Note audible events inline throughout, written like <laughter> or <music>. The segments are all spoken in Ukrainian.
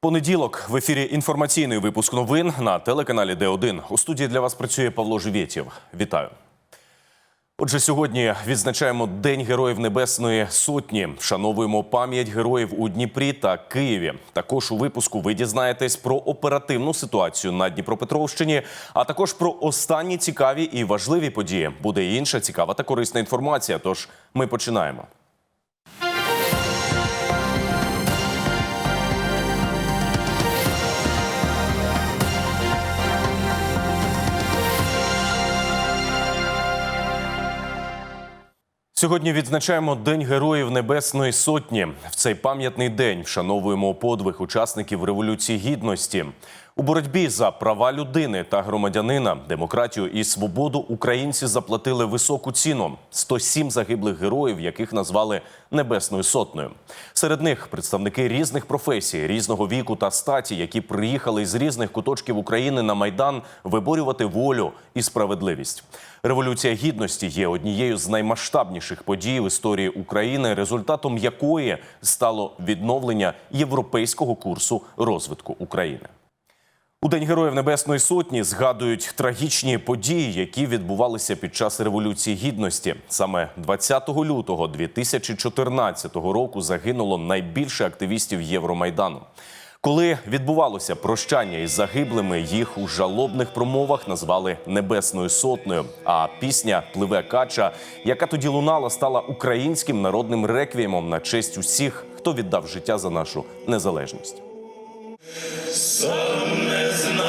Понеділок в ефірі інформаційний випуск новин на телеканалі Д1. У студії для вас працює Павло Живєтєв. Вітаю. Отже, сьогодні відзначаємо День Героїв Небесної Сотні. Вшановуємо пам'ять героїв у Дніпрі та Києві. Також у випуску ви дізнаєтесь про оперативну ситуацію на Дніпропетровщині, а також про останні цікаві і важливі події. Буде інша цікава та корисна інформація. Тож ми починаємо. Сьогодні відзначаємо День Героїв Небесної Сотні. В цей пам'ятний день вшановуємо подвиг учасників Революції Гідності. У боротьбі за права людини та громадянина, демократію і свободу українці заплатили високу ціну 107 загиблих героїв, яких назвали Небесною Сотнею. Серед них представники різних професій, різного віку та статі, які приїхали з різних куточків України на майдан виборювати волю і справедливість. Революція гідності є однією з наймасштабніших подій в історії України, результатом якої стало відновлення європейського курсу розвитку України. У День Героїв Небесної Сотні згадують трагічні події, які відбувалися під час Революції Гідності. Саме 20 лютого 2014 року загинуло найбільше активістів Євромайдану. Коли відбувалося прощання із загиблими, їх у жалобних промовах назвали Небесною Сотнею. А пісня Пливе кача, яка тоді лунала, стала українським народним реквіємом на честь усіх, хто віддав життя за нашу незалежність. Some is not.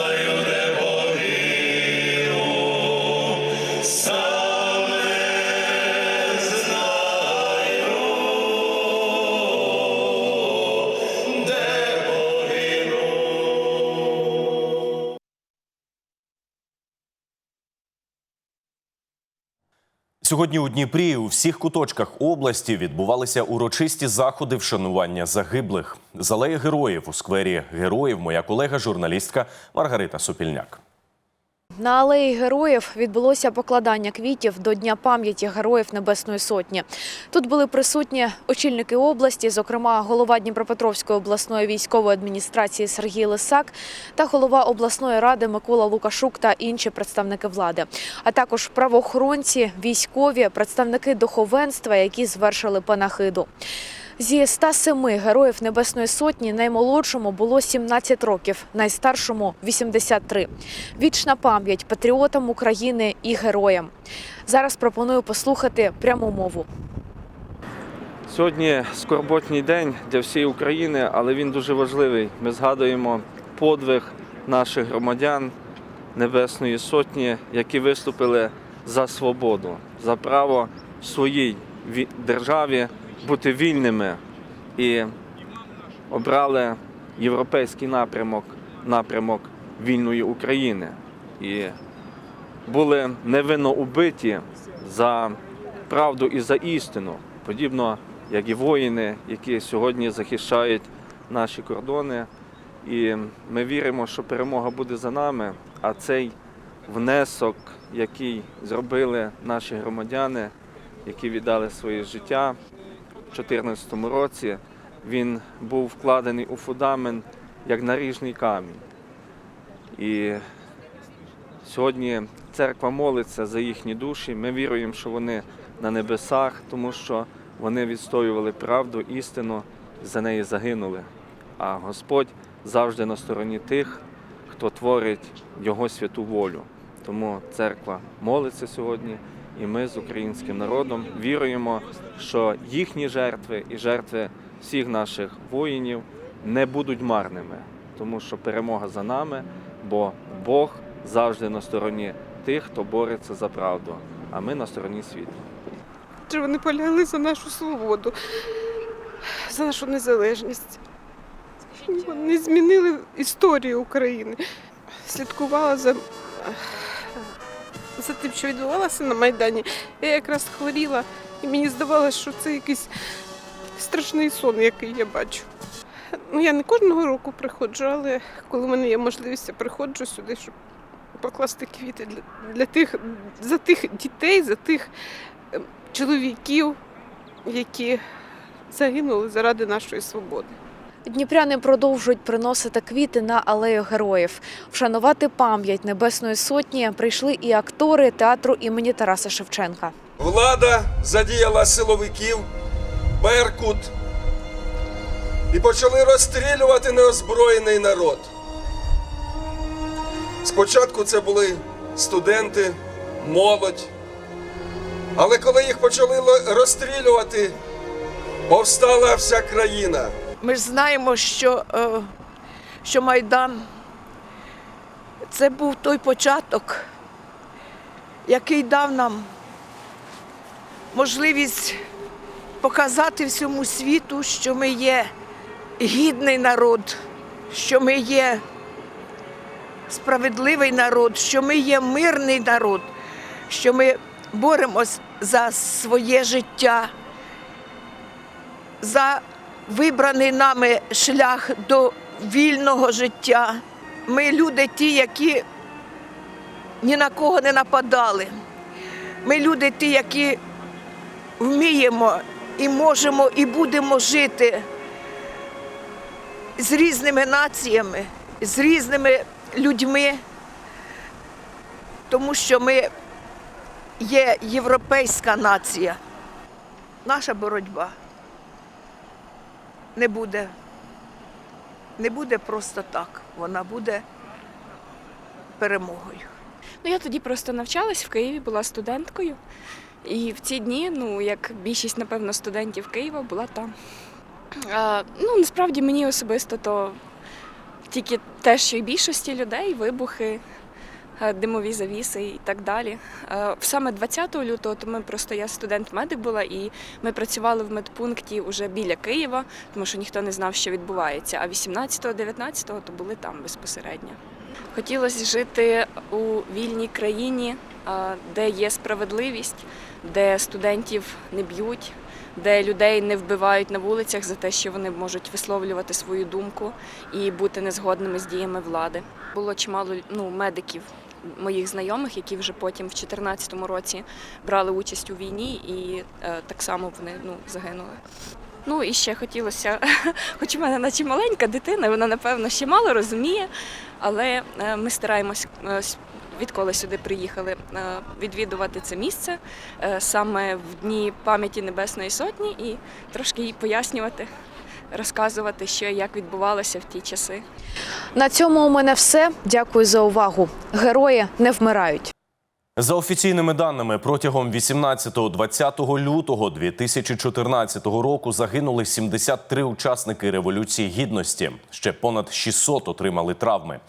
Сьогодні у Дніпрі у всіх куточках області відбувалися урочисті заходи вшанування загиблих. Залея героїв у сквері героїв моя колега журналістка Маргарита Сопільняк. На алеї героїв відбулося покладання квітів до Дня пам'яті героїв Небесної Сотні. Тут були присутні очільники області, зокрема голова Дніпропетровської обласної військової адміністрації Сергій Лисак та голова обласної ради Микола Лукашук та інші представники влади, а також правоохоронці, військові, представники духовенства, які звершили панахиду. Зі 107 героїв Небесної Сотні наймолодшому було 17 років, найстаршому 83. Вічна пам'ять патріотам України і героям. Зараз пропоную послухати пряму мову. Сьогодні скорботній день для всієї України, але він дуже важливий. Ми згадуємо подвиг наших громадян Небесної Сотні, які виступили за свободу, за право в своїй державі бути вільними і обрали європейський напрямок, напрямок вільної України. І були невинно убиті за правду і за істину, подібно як і воїни, які сьогодні захищають наші кордони. І ми віримо, що перемога буде за нами, а цей внесок, який зробили наші громадяни, які віддали своє життя 2014 році, він був вкладений у фундамент як наріжний камінь. І Сьогодні церква молиться за їхні душі. Ми віруємо, що вони на небесах, тому що вони відстоювали правду, істину, за неї загинули. А Господь завжди на стороні тих, хто творить Його святу волю. Тому церква молиться сьогодні, і ми з українським народом віруємо, що їхні жертви і жертви всіх наших воїнів не будуть марними, тому що перемога за нами, бо Бог завжди на стороні тих, хто бореться за правду, а ми на стороні світу. Адже вони полягли за нашу свободу, за нашу незалежність. Вони змінили історію України. Слідкувала за, за тим, що відбувалося на Майдані. Я якраз хворіла, і мені здавалося, що це якийсь страшний сон, який я бачу. Ну, я не кожного року приходжу, але коли в мене є можливість, я приходжу сюди, щоб покласти квіти для, для тих, за тих дітей, за тих ем, чоловіків, які загинули заради нашої свободи. Дніпряни продовжують приносити квіти на алею героїв. Вшанувати пам'ять Небесної Сотні прийшли і актори театру імені Тараса Шевченка. Влада задіяла силовиків, Беркут і почали розстрілювати неозброєний народ. Спочатку це були студенти, молодь. Але коли їх почали розстрілювати, повстала вся країна. Ми знаємо, що, е, що Майдан це був той початок, який дав нам можливість показати всьому світу, що ми є гідний народ, що ми є справедливий народ, що ми є мирний народ, що ми боремось за своє життя, за вибраний нами шлях до вільного життя. Ми люди ті, які ні на кого не нападали. Ми люди ті, які вміємо і можемо, і будемо жити з різними націями, з різними людьми, тому що ми є європейська нація. Наша боротьба не буде. Не буде просто так. Вона буде перемогою. Ну, я тоді просто навчалась в Києві, була студенткою. І в ці дні, ну, як більшість, напевно, студентів Києва, була там. А, ну, насправді мені особисто то тільки те, що й більшості людей, вибухи, димові завіси і так далі. Е, Саме 20 лютого, то ми просто я студент-медик була, і ми працювали в медпункті вже біля Києва, тому що ніхто не знав, що відбувається. А 18-19 то були там безпосередньо. Хотілося жити у вільній країні, де є справедливість, де студентів не б'ють, де людей не вбивають на вулицях за те, що вони можуть висловлювати свою думку і бути незгодними з діями влади. Було чимало ну, медиків. Моїх знайомих, які вже потім в 2014 році брали участь у війні, і е, так само вони ну, загинули. Ну і ще хотілося, <laughs> хоч у мене наче маленька дитина, вона напевно ще мало розуміє, але е, ми стараємось е, відколи сюди приїхали відвідувати це місце саме в дні пам'яті Небесної Сотні і трошки їй пояснювати, розказувати, що і як відбувалося в ті часи. На цьому у мене все. Дякую за увагу. Герої не вмирають. За офіційними даними, протягом 18-20 лютого 2014 року загинули 73 учасники революції гідності. Ще понад 600 отримали травми.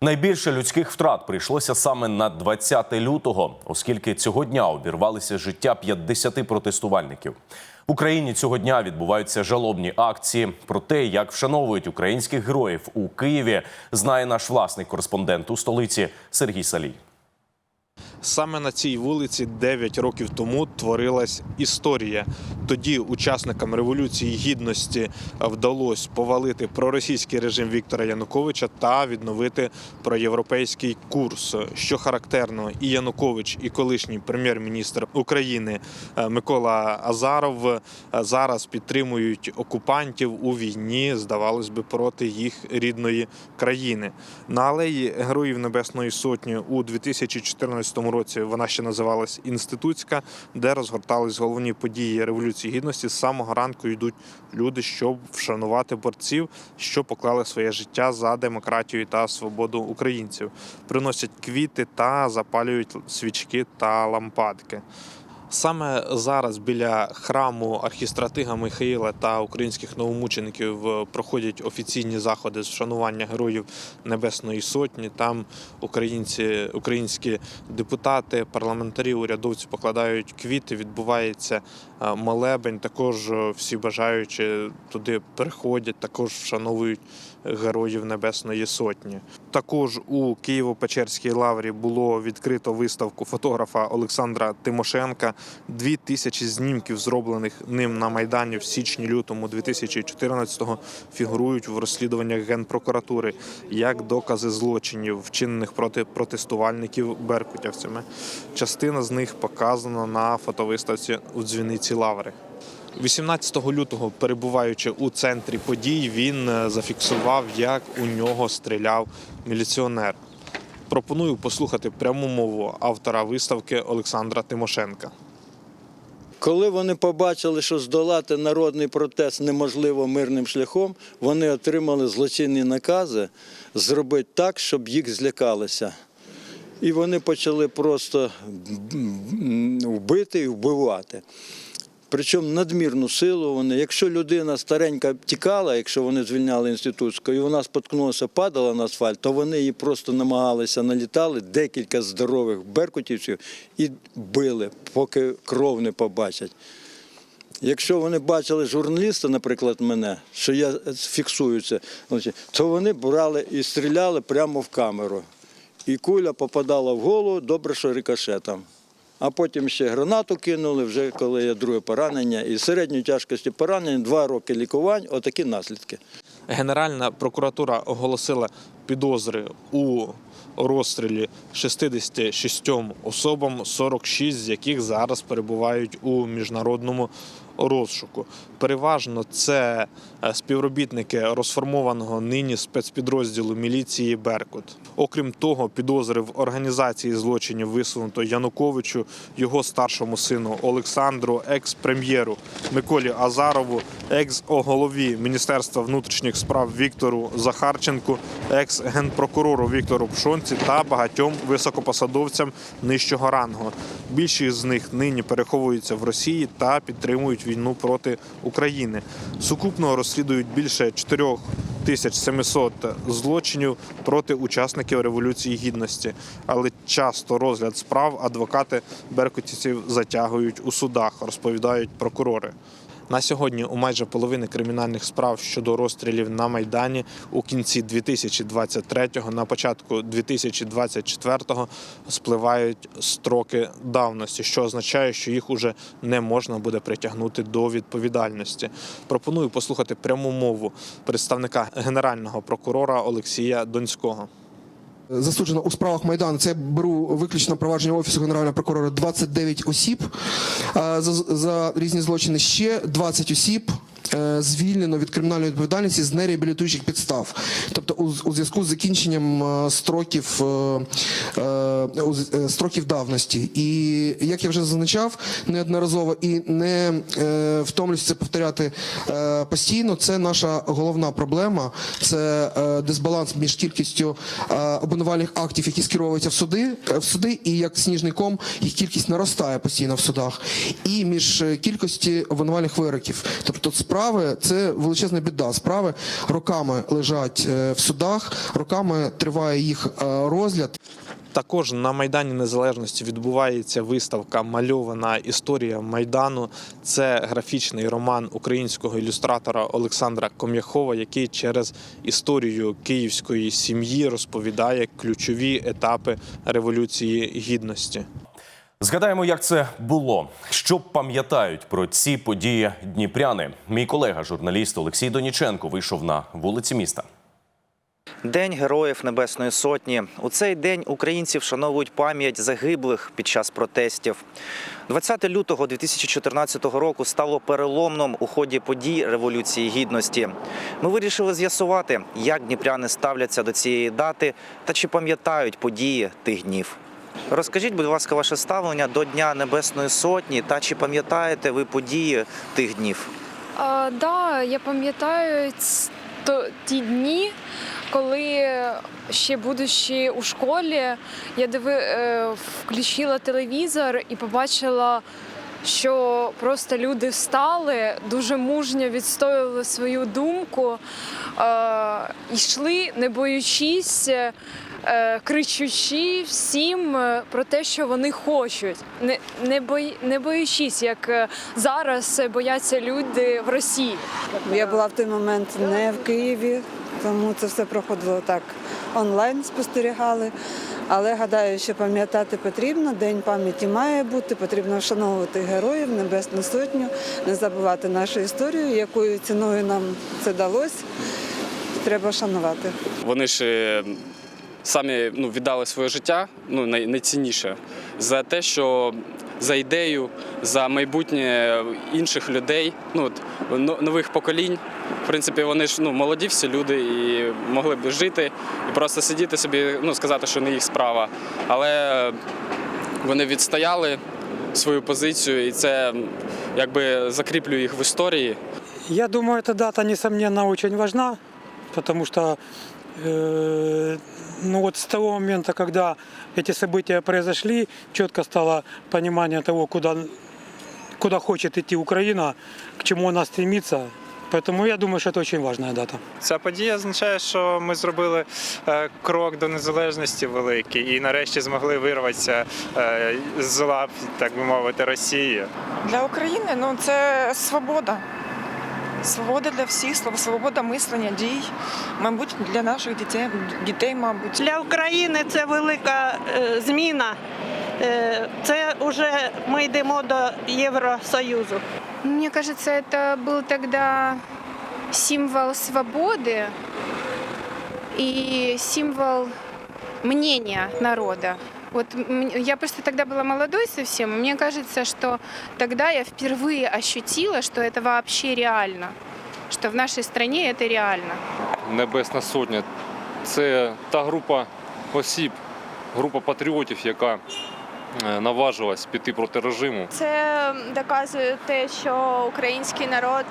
Найбільше людських втрат прийшлося саме на 20 лютого, оскільки цього дня обірвалися життя 50 протестувальників. В Україні цього дня відбуваються жалобні акції. Про те, як вшановують українських героїв у Києві, знає наш власний кореспондент у столиці Сергій Салій. Саме на цій вулиці 9 років тому творилась історія. Тоді учасникам революції гідності вдалося повалити проросійський режим Віктора Януковича та відновити проєвропейський курс. Що характерно, і Янукович, і колишній прем'єр-міністр України е, Микола Азаров е, зараз підтримують окупантів у війні, здавалось би, проти їх рідної країни. На алеї Героїв Небесної Сотні у 2014 році вона ще називалась Інститутська, де розгортались головні події Революції Гідності. З самого ранку йдуть люди, щоб вшанувати борців, що поклали своє життя за демократію та свободу українців. Приносять квіти та запалюють свічки та лампадки. Саме зараз біля храму архістратига Михаїла та українських новомучеників е, проходять офіційні заходи з вшанування героїв Небесної Сотні. Там українці, українські депутати, парламентарі, урядовці покладають квіти. Відбувається е, молебень. Також е, всі бажаючі туди приходять, також вшановують героїв Небесної Сотні. Також у Києво-Печерській лаврі було відкрито виставку фотографа Олександра Тимошенка. Дві тисячі знімків, зроблених ним на майдані в січні-лютому 2014-го, фігурують в розслідуваннях генпрокуратури як докази злочинів, вчинених проти протестувальників беркутівцями. Частина з них показана на фотовиставці у дзвіниці Лаври. 18 лютого, перебуваючи у центрі подій, він е, зафіксував, як у нього стріляв міліціонер. Пропоную послухати пряму мову автора виставки Олександра Тимошенка. Коли вони побачили, що здолати народний протест неможливо мирним шляхом, вони отримали злочинні накази зробити так, щоб їх злякалися. І вони почали просто вбити і вбивати. Причому надмірну силу вони. Якщо людина старенька тікала, якщо вони звільняли інститутську, і вона споткнулася, падала на асфальт, то вони її просто намагалися налітали, декілька здорових беркутівців і били, поки кров не побачать. Якщо вони бачили журналіста, наприклад, мене, що я фіксую це, то вони брали і стріляли прямо в камеру. І куля попадала в голову, добре, що рикошетом. А потім ще гранату кинули, вже коли є друге поранення. І середньої тяжкості поранення, два роки лікувань, отакі наслідки. Генеральна прокуратура оголосила підозри у розстрілі 66 особам, 46 з яких зараз перебувають у міжнародному розшуку. Переважно це е, співробітники розформованого нині спецпідрозділу міліції Беркут. Окрім того, підозри в організації злочинів висунуто Януковичу, його старшому сину Олександру, екс-прем'єру Миколі Азарову, екс-голові Міністерства внутрішніх справ Віктору Захарченку, екс-генпрокурору Віктору Пшонці та багатьом високопосадовцям нижчого рангу. Більшість з них нині переховуються в Росії та підтримують війну проти. Сукупно розслідують більше 4700 злочинів проти учасників Революції Гідності, але часто розгляд справ адвокати беркутівців затягують у судах, розповідають прокурори. На сьогодні у майже половини кримінальних справ щодо розстрілів на Майдані у кінці 2023-го, на початку 2024-го спливають строки давності, що означає, що їх уже не можна буде притягнути до відповідальності. Пропоную послухати пряму мову представника генерального прокурора Олексія Донського. Засуджено у справах Майдану. Це я беру виключно провадження офісу генерального прокурора 29 осіб за, за різні злочини. Ще 20 осіб. Е, Звільнено від кримінальної відповідальності з нереабілітуючих підстав, тобто у, у зв'язку з закінченням е, строків, е, строків давності. І як я вже зазначав неодноразово і не е, це повторяти постійно, це наша головна проблема. Це дисбаланс між кількістю обвинувальних актів, які скеровуються в суди, в суди, і як сніжний ком їх кількість наростає постійно в судах, і між кількості обвинувальних вироків. Тобто справи це величезна біда. Справи роками лежать е, в судах, роками триває їх е, розгляд. Також на Майдані Незалежності відбувається виставка Мальована історія Майдану. Це графічний роман українського ілюстратора Олександра Ком'яхова, який через історію київської сім'ї розповідає ключові етапи Революції Гідності. Згадаємо, як це було. Що пам'ятають про ці події дніпряни? Мій колега, журналіст Олексій Доніченко, вийшов на вулиці міста. День Героїв Небесної Сотні. У цей день українці вшановують пам'ять загиблих під час протестів. 20 лютого 2014 року стало переломним у ході подій Революції Гідності. Ми вирішили з'ясувати, як дніпряни ставляться до цієї дати та чи пам'ятають події тих днів. Розкажіть, будь ласка, ваше ставлення до Дня Небесної Сотні та чи пам'ятаєте ви події тих днів? А, да, я пам'ятаю ті дні, коли ще будучи у школі, я диви, е, включила телевізор і побачила, що просто люди встали, дуже мужньо відстоювали свою думку, е, йшли, не боючись. Е, Кричучи всім е, про те, що вони хочуть, не, не, бої, не боючись, як е, зараз бояться люди в Росії. Я була в той момент не в Києві, тому це все проходило так онлайн, спостерігали. Але гадаю, що пам'ятати потрібно, День пам'яті має бути, потрібно вшановувати героїв, Небесну Сотню, не забувати нашу історію, якою ціною нам це далось. Треба шанувати. Вони ж самі ну, віддали своє життя, ну найцінніше за те, що за ідею, за майбутнє інших людей, ну от, нових поколінь. В принципі, вони ж ну, молоді всі люди і могли б жити і просто сидіти собі, ну сказати, що не їх справа. Але вони відстояли свою позицію, і це якби закріплює їх в історії. Я думаю, эта дата, несомненно, важна, потому что э, ну вот с того момента, когда эти события произошли, четко стало понимание того, куда, куда хочет идти Украина, к чему она стремится. Поэтому я думаю, что это очень важная дата. Ця подія означає, що ми зробили е, крок до незалежності великий і нарешті змогли вирватися е, з лап, так би мовити, Росії. Для України ну це свобода. Свобода для всіх, свобода мислення, дій, мабуть, для наших дітей, дітей, мабуть. Для України це велика е, зміна. Е, це вже ми йдемо до Євросоюзу. Мне кажется, это был тогда символ свободы и символ мнения народа. Вот м- я просто тогда была молодой совсем, и мне кажется, что тогда я впервые ощутила, что это вообще реально, что в нашей стране это реально. Небесна Сотня це та група осіб, група патріотів, яка е, наважилась піти проти режиму. Це доказує те, що український народ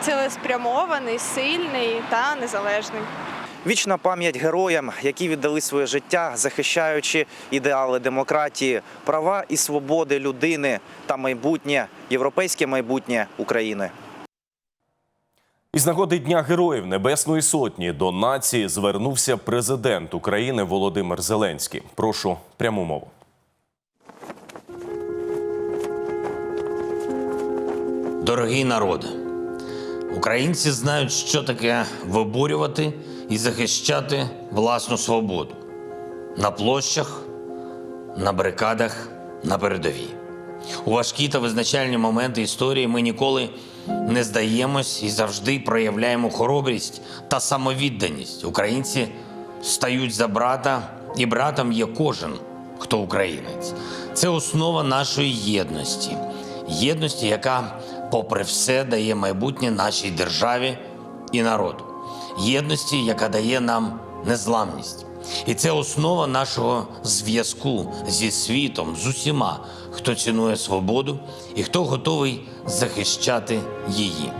цілеспрямований, сильний та незалежний. Вічна пам'ять героям, які віддали своє життя, захищаючи ідеали демократії, права і свободи людини та майбутнє, європейське майбутнє України. Із нагоди Дня Героїв Небесної Сотні до нації звернувся президент України Володимир Зеленський. Прошу пряму мову. Дорогий народе, українці знають, що таке виборювати і захищати власну свободу на площах, на барикадах, на передовій. У важкі та визначальні моменти історії ми ніколи не здаємось і завжди проявляємо хоробрість та самовідданість. Українці стають за брата, і братом є кожен, хто українець. Це основа нашої єдності, єдності, яка, попри все, дає майбутнє нашій державі і народу, єдності, яка дає нам незламність. І це основа нашого зв'язку зі світом, з усіма, хто цінує свободу і хто готовий захищати її.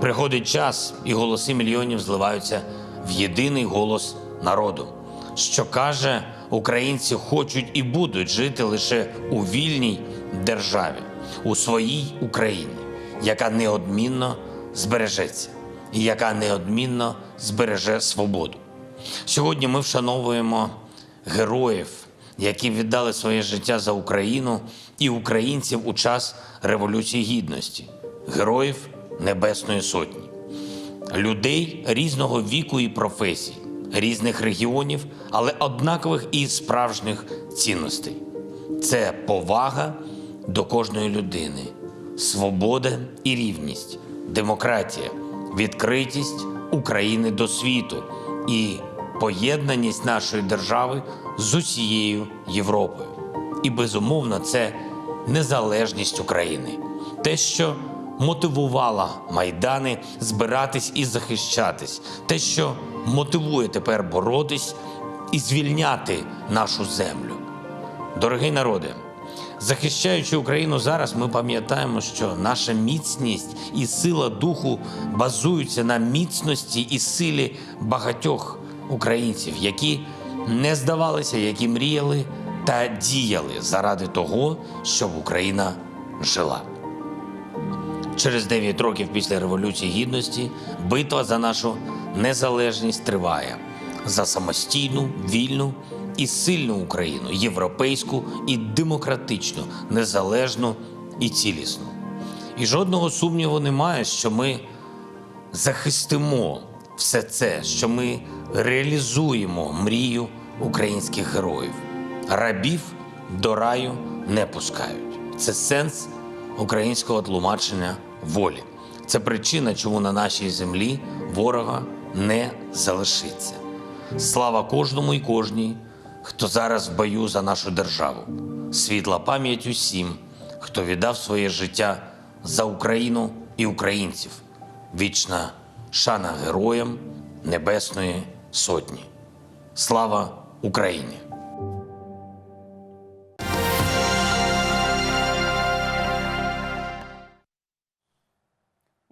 Приходить час, і голоси мільйонів зливаються в єдиний голос народу, що каже, українці хочуть і будуть жити лише у вільній державі, у своїй Україні, яка неодмінно збережеться і яка неодмінно збереже свободу. Сьогодні ми вшановуємо героїв, які віддали своє життя за Україну і українців у час Революції Гідності, героїв Небесної Сотні, людей різного віку і професій, різних регіонів, але однакових і справжніх цінностей. Це повага до кожної людини, свобода і рівність, демократія, відкритість України до світу і поєднаність нашої держави з усією Європою. І безумовно, це незалежність України, те, що мотивувало майдани збиратись і захищатись, те, що мотивує тепер боротись і звільняти нашу землю. Дорогий народе, захищаючи Україну зараз, ми пам'ятаємо, що наша міцність і сила духу базуються на міцності і силі багатьох українців, які не здавалися, які мріяли та діяли заради того, щоб Україна жила. Через 9 років після Революції Гідності битва за нашу незалежність триває за самостійну, вільну і сильну Україну, європейську і демократичну, незалежну і цілісну. І жодного сумніву немає, що ми захистимо все це, що ми реалізуємо мрію українських героїв. Рабів до раю не пускають. Це сенс українського тлумачення волі. Це причина, чому на нашій землі ворога не залишиться. Слава кожному і кожній, хто зараз в бою за нашу державу. Світла пам'ять усім, хто віддав своє життя за Україну і українців. Вічна шана героям Небесної Сотні. Слава Україні!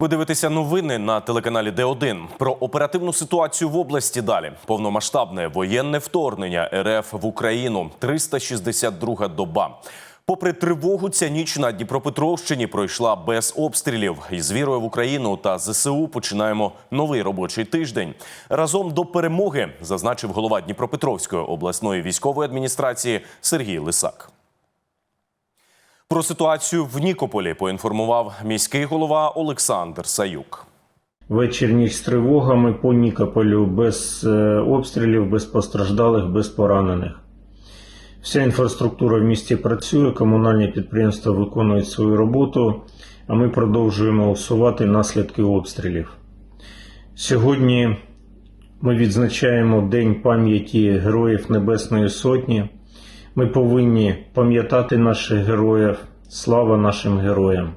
Ви дивитеся новини на телеканалі Д1. Про оперативну ситуацію в області далі. Повномасштабне воєнне вторгнення РФ в Україну. 362 доба. Попри тривогу, ця ніч на Дніпропетровщині пройшла без обстрілів. Із вірою в Україну та ЗСУ починаємо новий робочий тиждень. Разом до перемоги зазначив голова Дніпропетровської обласної військової адміністрації Сергій Лисак. Про ситуацію в Нікополі поінформував міський голова Олександр Саюк. Вечір з тривогами по Нікополю без е, обстрілів, без постраждалих, без поранених. Вся інфраструктура в місті працює, комунальні підприємства виконують свою роботу, а ми продовжуємо усувати наслідки обстрілів. Сьогодні ми відзначаємо День пам'яті Героїв Небесної Сотні. Ми повинні пам'ятати наших героїв. Слава нашим героям!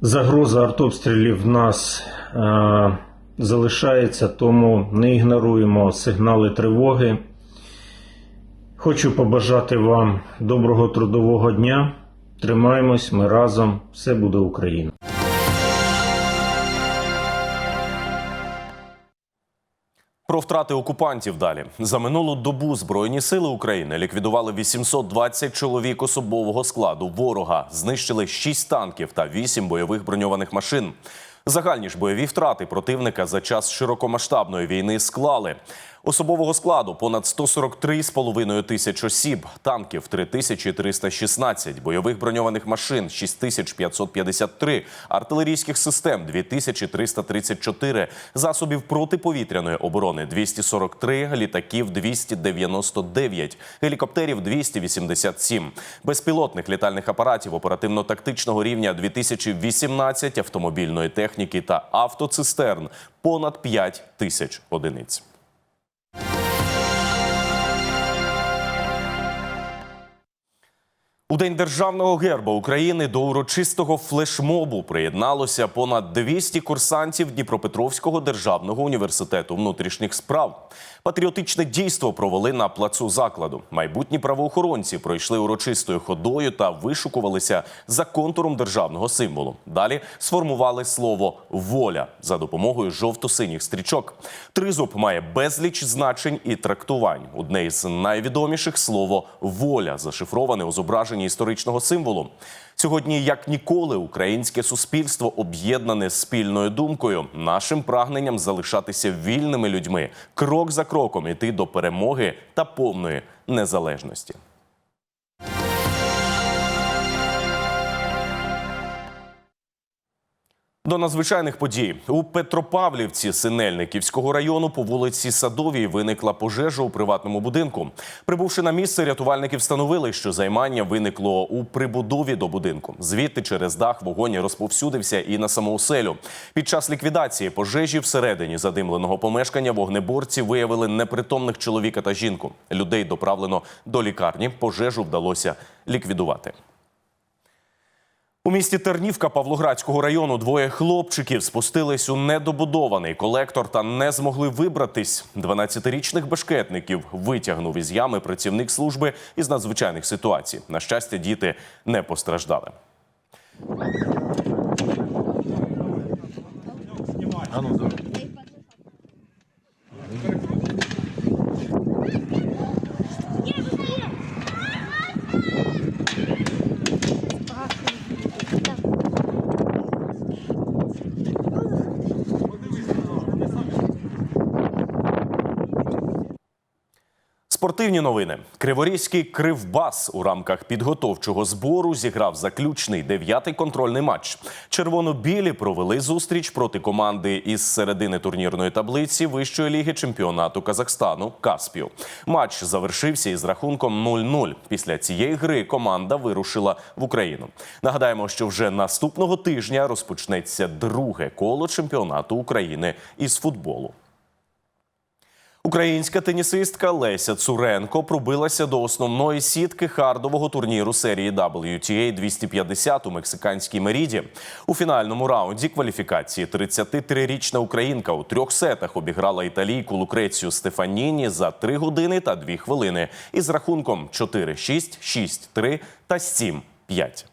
Загроза артобстрілів нас е, залишається, тому не ігноруємо сигнали тривоги. Хочу побажати вам доброго трудового дня. Тримаємось, ми разом. Все буде Україна. Про втрати окупантів далі за минулу добу збройні сили України ліквідували 820 чоловік особового складу ворога, знищили 6 танків та 8 бойових броньованих машин. Загальні ж бойові втрати противника за час широкомасштабної війни склали. Особового складу понад 143,5 тисяч осіб, танків 3316, бойових броньованих машин 6553, артилерійських систем 2334, засобів протиповітряної оборони 243, літаків 299, гелікоптерів 287, безпілотних літальних апаратів оперативно-тактичного рівня 2018, автомобільної техніки та автоцистерн понад 5 тисяч одиниць. День державного герба України до урочистого флешмобу приєдналося понад 200 курсантів Дніпропетровського державного університету внутрішніх справ. Патріотичне дійство провели на плацу закладу. Майбутні правоохоронці пройшли урочистою ходою та вишукувалися за контуром державного символу. Далі сформували слово воля за допомогою жовто-синіх стрічок. Тризуб має безліч значень і трактувань. Одне із найвідоміших слово воля зашифроване у зображенні історичного символу. Сьогодні, як ніколи, українське суспільство об'єднане спільною думкою, нашим прагненням залишатися вільними людьми, крок за кроком іти до перемоги та повної незалежності. До надзвичайних подій у Петропавлівці Синельниківського району по вулиці Садовій виникла пожежа у приватному будинку. Прибувши на місце, рятувальники встановили, що займання виникло у прибудові до будинку. Звідти через дах вогонь розповсюдився і на самооселю. Під час ліквідації пожежі всередині задимленого помешкання вогнеборці виявили непритомних чоловіка та жінку. Людей доправлено до лікарні. Пожежу вдалося ліквідувати. У місті Тернівка Павлоградського району двоє хлопчиків спустились у недобудований колектор та не змогли вибратись. 12-річних бешкетників витягнув із ями працівник служби із надзвичайних ситуацій. На щастя, діти не постраждали. Спортивні новини. Криворізький кривбас у рамках підготовчого збору зіграв заключний дев'ятий контрольний матч. Червоно-білі провели зустріч проти команди із середини турнірної таблиці вищої ліги чемпіонату Казахстану Каспію. Матч завершився із рахунком 0-0. Після цієї гри команда вирушила в Україну. Нагадаємо, що вже наступного тижня розпочнеться друге коло чемпіонату України із футболу. Українська тенісистка Леся Цуренко пробилася до основної сітки хардового турніру серії WTA 250 у мексиканській Меріді. У фінальному раунді кваліфікації 33-річна українка у трьох сетах обіграла італійку Лукрецію Стефаніні за 3 години та 2 хвилини із рахунком 4-6, 6-3 та 7-5.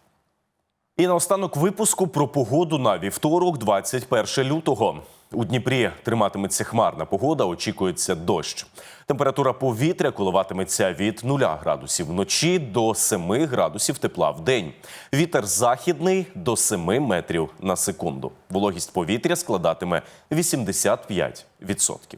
І наостанок випуску про погоду на вівторок, 21 лютого. У Дніпрі триматиметься хмарна погода, очікується дощ. Температура повітря коливатиметься від 0 градусів вночі до 7 градусів тепла в день. Вітер західний до 7 метрів на секунду. Вологість повітря складатиме 85%.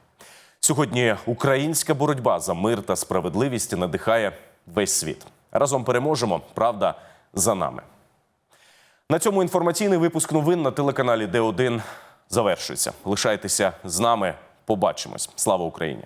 Сьогодні українська боротьба за мир та справедливість надихає весь світ. Разом переможемо. Правда за нами. На цьому інформаційний випуск новин на телеканалі Д1 завершується. Лишайтеся з нами. Побачимось. Слава Україні!